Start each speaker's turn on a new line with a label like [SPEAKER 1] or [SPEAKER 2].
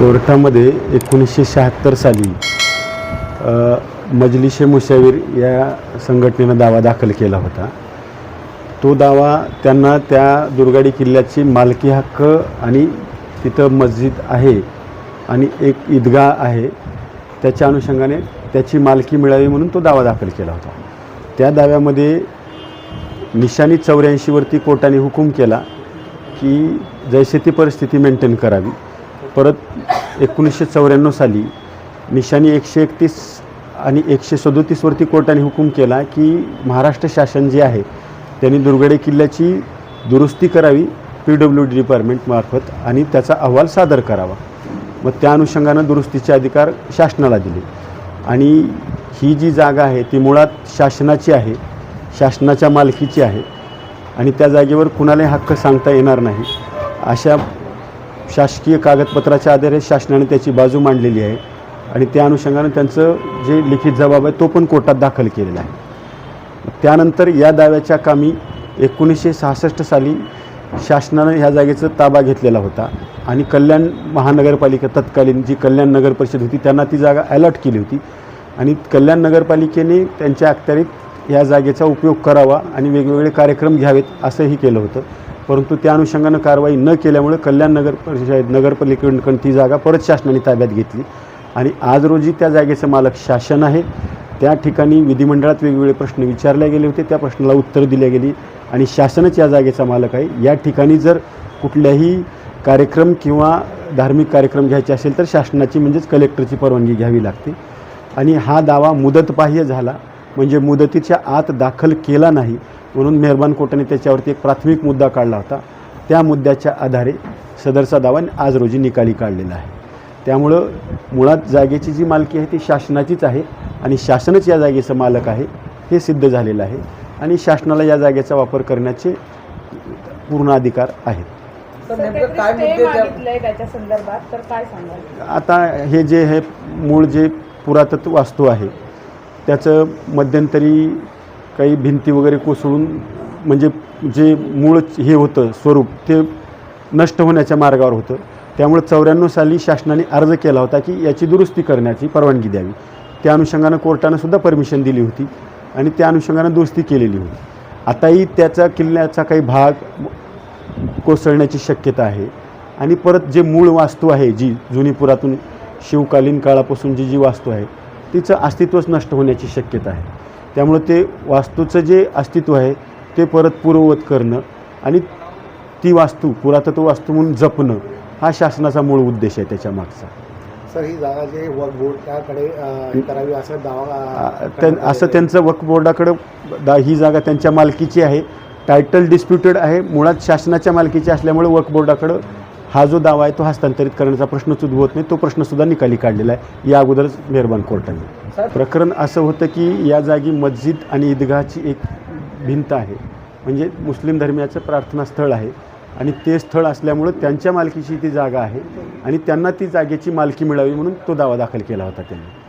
[SPEAKER 1] कोर्टामध्ये एकोणीसशे शहात्तर साली मजलिशे मुशावीर या संघटनेनं दावा दाखल केला होता. तो दावा त्यांना त्या दुर्गाडी किल्ल्याची मालकी हक्क आणि तिथं मस्जिद आहे आणि एक ईदगाह आहे त्याच्या अनुषंगाने त्याची मालकी मिळावी म्हणून तो दावा दाखल केला होता. त्या दाव्यामध्ये निशाणी चौऱ्याऐंशीवरती कोर्टाने हुकूम केला की जैसे ती परिस्थिती मेंटेन करावी. परत एकोणीसशे चौऱ्याण्णव साली निशाणी एकशे एकतीस आणि एकशे सदोतीसवरती कोर्टाने हुकूम केला की महाराष्ट्र शासन जे आहे त्यांनी दुर्गडे किल्ल्याची दुरुस्ती करावी पी डब्ल्यू डी डिपार्टमेंटमार्फत आणि त्याचा अहवाल सादर करावा. मग त्या अनुषंगानं दुरुस्तीचे अधिकार शासनाला दिले. आणि ही जी जागा आहे ती मुळात शासनाची आहे शासनाच्या मालकीची आहे आणि त्या जागेवर कुणालाही हक्क सांगता येणार नाही अशा शासकीय कागदपत्राच्या आधारे शासनाने त्याची बाजू मांडलेली आहे. आणि त्या अनुषंगानं त्यांचं जे लिखित जबाब आहे तो पण कोर्टात दाखल केलेला आहे. त्यानंतर या दाव्याच्या कामी एकोणीसशे सहासष्ट साली शासनानं ह्या जागेचा ताबा घेतलेला होता. आणि कल्याण महानगरपालिका तत्कालीन जी कल्याण नगर परिषद होती त्यांना ती जागा अलॉट केली होती. आणि कल्याण नगरपालिकेने त्यांच्या अखत्यारीत या जागेचा उपयोग करावा आणि वेगवेगळे कार्यक्रम घ्यावेत असंही केलं होतं. परंतु त्या अनुषंगानं कारवाई न केल्यामुळे कल्याण नगर परिषद नगरपालिकेकडून ती जागा परत शासनाने ताब्यात घेतली. आणि आज रोजी त्या जागेचं मालक शासन आहे. त्या ठिकाणी विधिमंडळात वेगवेगळे प्रश्न विचारले गेले होते. त्या प्रश्नाला उत्तर दिल्या गेली. आणि शासनच या जागेचा मालक आहे. या ठिकाणी जर कुठल्याही कार्यक्रम किंवा धार्मिक कार्यक्रम घ्यायचे असेल तर शासनाची म्हणजेच कलेक्टरची परवानगी घ्यावी लागते. आणि हा दावा मुदतबाह्य झाला. म्हणजे मुदतीच्या आत दाखल केला नाही. म्हणून मेहरबान कोर्टाने त्याच्यावरती एक प्राथमिक मुद्दा काढला होता. त्या मुद्द्याच्या आधारे सदरचा दावा आज रोजी निकाली काढलेला आहे. त्यामुळं मुळात जागेची जी मालकी आहे ती शासनाचीच आहे आणि शासनच या जागेचं मालक आहे हे सिद्ध झालेलं आहे आणि शासनाला या जागेचा वापर करण्याचे पूर्ण अधिकार आहेत. आता हे जे हे मूळ जे पुरातत्व वास्तू आहे त्याचं मध्यंतरी काही भिंती वगैरे कोसळून म्हणजे जे मूळ हे होतं स्वरूप ते नष्ट होण्याच्या मार्गावर होतं. त्यामुळे चौऱ्याण्णव साली शासनाने अर्ज केला होता की याची दुरुस्ती करण्याची परवानगी द्यावी. त्या अनुषंगानं कोर्टानं सुद्धा परमिशन दिली होती आणि त्या अनुषंगानं दुरुस्ती केलेली होती. आताही त्याचा किल्ल्याचा काही भाग कोसळण्याची शक्यता आहे. आणि परत जे मूळ वास्तू आहे जी जुनी पुरातून शिवकालीन काळापासून जी जी वास्तू आहे तिचं अस्तित्वच नष्ट होण्याची शक्यता आहे. त्यामुळं ते वास्तूचं जे अस्तित्व आहे ते परत पूर्ववत करणं आणि ती वास्तू पुरातत्व वास्तू म्हणून जपणं हा शासनाचा मूळ उद्देश आहे त्याच्या मागचा.
[SPEAKER 2] सर ही जागा जे वक बोर्ड त्याकडे अं, करावी असं दावा
[SPEAKER 1] असं त्यांचं वक्फ बोर्डाकडं दा ही जागा त्यांच्या मालकीची आहे. टायटल डिस्प्युटेड आहे. मुळात शासनाच्या मालकीची असल्यामुळे वक्फ बोर्डाकडं हा जो दावा आहे तो हस्तांतरित करण्याचा प्रश्नच उद्भवत नाही तो प्रश्नसुद्धा निकाली काढलेला आहे. या अगोदरच मेहरबान कोर्टाने. प्रकरण असं होतं की या जागी मस्जिद आणि ईदगाहची एक भिंत आहे. म्हणजे मुस्लिम धर्मियाचं प्रार्थनास्थळ आहे. आणि ते स्थळ असल्यामुळं त्यांच्या मालकीची ती जागा आहे आणि त्यांना ती जागेची मालकी मिळावी म्हणून तो दावा दाखल केला होता त्यांनी.